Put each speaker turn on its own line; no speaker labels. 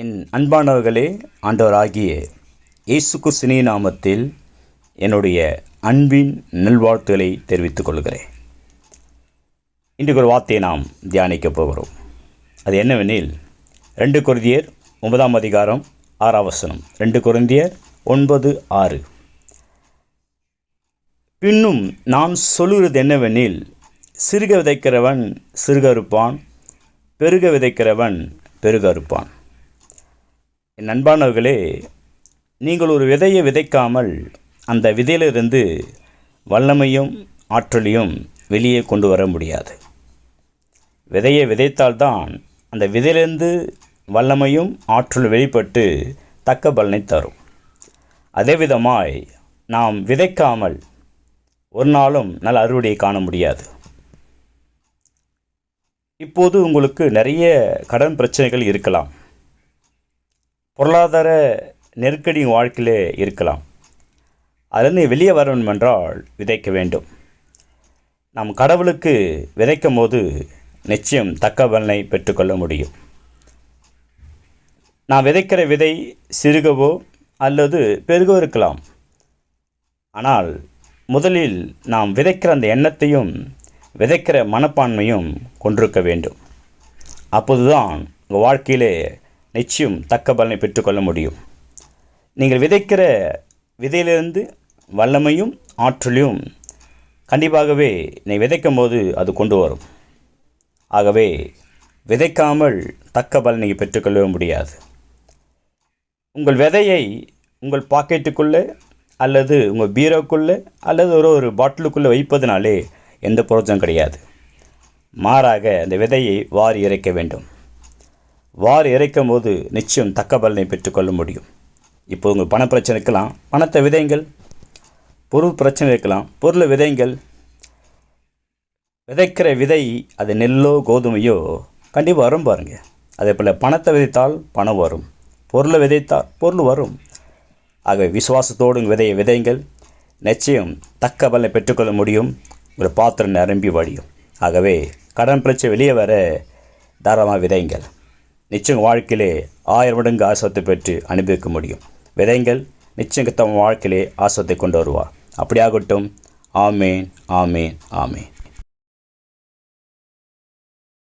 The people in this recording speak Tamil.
என் அன்பானவர்களே ஆண்டவராகிய இயேசு கிறிஸ்துவின் நாமத்தில் என்னுடைய அன்பின் நல்வாழ்த்துக்களை தெரிவித்துக் கொள்கிறேன். இன்றைக்கு ஒரு வார்த்தையை நாம் தியானிக்கப் போகிறோம். அது என்னவெனில் ரெண்டு குருந்தியர் ஒன்பதாம் அதிகாரம் ஆறாவசனம் ரெண்டு குருந்தியர் ஒன்பது ஆறு. பின்னும் நான் சொல்லுகிறது என்னவெனில் சிறுக விதைக்கிறவன் சிறுக அறுப்பான் பெருக விதைக்கிறவன் பெருக அறுப்பான். நண்பானவர்களே நீங்கள் ஒரு விதையை விதைக்காமல் அந்த விதையிலிருந்து வல்லமையும் ஆற்றலையும் வெளியே கொண்டு வர முடியாது. விதையை விதைத்தால்தான் அந்த விதையிலிருந்து வல்லமையும் ஆற்றல் வெளிப்பட்டு தக்க பலனை தரும். அதே விதமாய் நாம் விதைக்காமல் ஒரு நாளும் நல்ல அறுவடையை காண முடியாது. இப்போது உங்களுக்கு நிறைய கடன் பிரச்சனைகள் இருக்கலாம். பொருளாதார நெருக்கடி வாழ்க்கையிலே இருக்கலாம். அதிலிருந்து வெளியே வரணும் என்றால் விதைக்க வேண்டும். நாம் கடவுளுக்கு விதைக்கும் போது நிச்சயம் தக்க பலனை பெற்றுக்கொள்ள முடியும். நான் விதைக்கிற விதை சிறுகவோ அல்லது பெருகவோ இருக்கலாம். ஆனால் முதலில் நாம் விதைக்கிற அந்த எண்ணத்தையும் விதைக்கிற மனப்பான்மையும் கொண்டிருக்க வேண்டும். அப்போதுதான் உங்கள் வாழ்க்கையிலே நிச்சயம் தக்க பலனை பெற்றுக்கொள்ள முடியும். நீங்கள் விதைக்கிற விதையிலிருந்து வல்லமையும் ஆற்றலையும் கண்டிப்பாகவே நீ விதைக்கும் போது அது கொண்டு வரும். ஆகவே விதைக்காமல் தக்க பலனை பெற்றுக்கொள்ள முடியாது. உங்கள் விதையை உங்கள் பாக்கெட்டுக்குள்ளே அல்லது உங்கள் பீரோக்குள்ளே அல்லது ஒரு ஒரு பாட்டிலுக்குள்ளே வைப்பதனாலே எந்த பிரோஜனம் கிடையாது. மாறாக அந்த விதையை வாரி இறைக்க வேண்டும். வார் இறைக்கும் போது நிச்சயம் தக்க பலனை பெற்றுக்கொள்ள முடியும். இப்போ உங்கள் பண பிரச்சனை இருக்கலாம் பணத்தை விதைங்கள் பொருள் பிரச்சனை இருக்கலாம் பொருளை விதைங்கள் விதைக்கிற விதை அது நெல்லோ கோதுமையோ கண்டிப்பாக வரும் பாருங்கள் அதே போல் பணத்தை விதைத்தால் பணம் வரும். பொருளை விதைத்தால் பொருள் வரும். ஆகவே விசுவாசத்தோடு விதையை விதைங்கள் நிச்சயம் தக்க பலனை பெற்றுக்கொள்ள முடியும். உங்கள் பாத்திரம் நிரம்பி வழியும். ஆகவே கடன் பிரச்சனை வெளியே வர தாராளமாக விதைங்கள் நிச்சயம் வாழ்க்கையிலே ஆயிரம் மடங்கு ஆசத்தை பெற்று அனுபவிக்க முடியும். விதைங்கள் நிச்சயம் தம் வாழ்க்கையிலே ஆசத்தை கொண்டு வருவார். அப்படியாகட்டும். ஆமேன் ஆமேன் ஆமேன்.